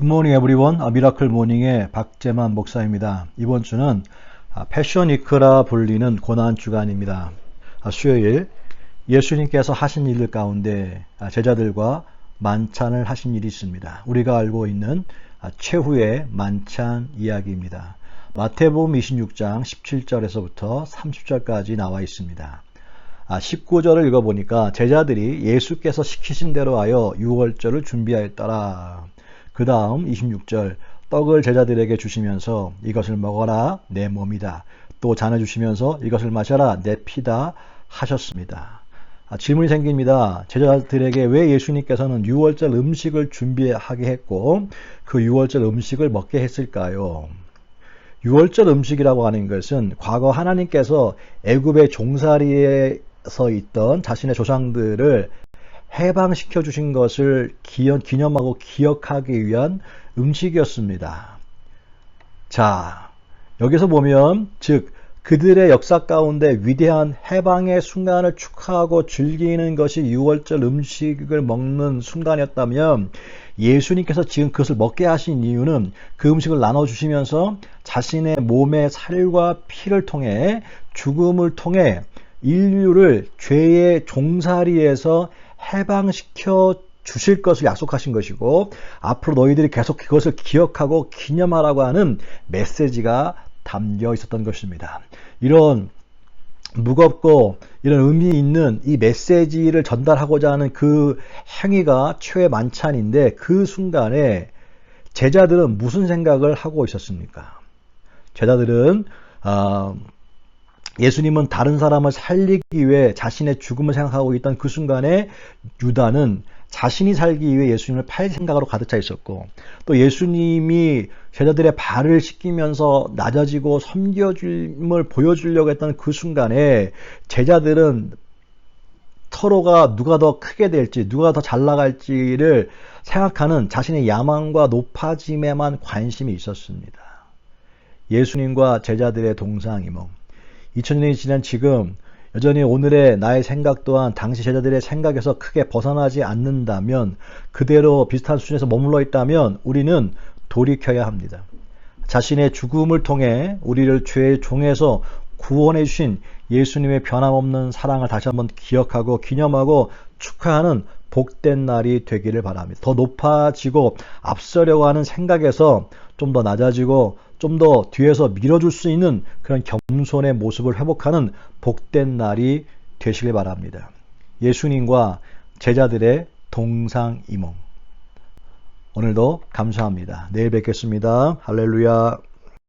굿모닝 에브리원 아, 미라클 모닝의 박재만 목사입니다. 이번 주는 아, 패션 위크라 불리는 고난 주간입니다. 아, 수요일 예수님께서 하신 일들 가운데 제자들과 만찬을 하신 일이 있습니다. 우리가 알고 있는 최후의 만찬 이야기입니다. 마태복음 26장 17절에서부터 30절까지 나와 있습니다. 19절을 읽어보니까 제자들이 예수께서 시키신 대로 하여 유월절을 준비하였더라. 그 다음 26절 떡을 제자들에게 주시면서 이것을 먹어라 내 몸이다. 또 잔을 주시면서 이것을 마셔라 내 피다 하셨습니다. 아, 질문이 생깁니다. 제자들에게 왜 예수님께서는 6월절 음식을 준비하게 했고 그 6월절 음식을 먹게 했을까요? 6월절 음식이라고 하는 것은 과거 하나님께서 애굽의 종살이에서 있던 자신의 조상들을 해방시켜 주신 것을 기념하고 기억하기 위한 음식이었습니다. 자, 여기서 보면, 즉, 그들의 역사 가운데 위대한 해방의 순간을 축하하고 즐기는 것이 6월절 음식을 먹는 순간이었다면 예수님께서 지금 그것을 먹게 하신 이유는 그 음식을 나눠주시면서 자신의 몸의 살과 피를 통해 죽음을 통해 인류를 죄의 종살이에서 해방시켜 주실 것을 약속하신 것이고 앞으로 너희들이 계속 그것을 기억하고 기념하라고 하는 메시지가 담겨 있었던 것입니다. 이런 무겁고 이런 의미 있는 이 메시지를 전달하고자 하는 그 행위가 최후의 만찬인데 그 순간에 제자들은 무슨 생각을 하고 있었습니까? 제자들은 어, 예수님은 다른 사람을 살리기 위해 자신의 죽음을 생각하고 있던 그 순간에 유다는 자신이 살기 위해 예수님을 팔 생각으로 가득 차 있었고 또 예수님이 제자들의 발을 씻기면서 낮아지고 섬겨줌을 보여주려고 했던 그 순간에 제자들은 서로가 누가 더 크게 될지 누가 더 잘 나갈지를 생각하는 자신의 야망과 높아짐에만 관심이 있었습니다. 예수님과 제자들의 동상이몽 2000년이 지난 지금 여전히 오늘의 나의 생각 또한 당시 제자들의 생각에서 크게 벗어나지 않는다면 그대로 비슷한 수준에서 머물러 있다면 우리는 돌이켜야 합니다. 자신의 죽음을 통해 우리를 죄의 종에서 구원해 주신 예수님의 변함없는 사랑을 다시 한번 기억하고 기념하고 축하하는 복된 날이 되기를 바랍니다. 더 높아지고 앞서려고 하는 생각에서 좀 더 낮아지고 좀 더 뒤에서 밀어줄 수 있는 그런 겸손의 모습을 회복하는 복된 날이 되시길 바랍니다. 예수님과 제자들의 동상이몽. 오늘도 감사합니다. 내일 뵙겠습니다. 할렐루야.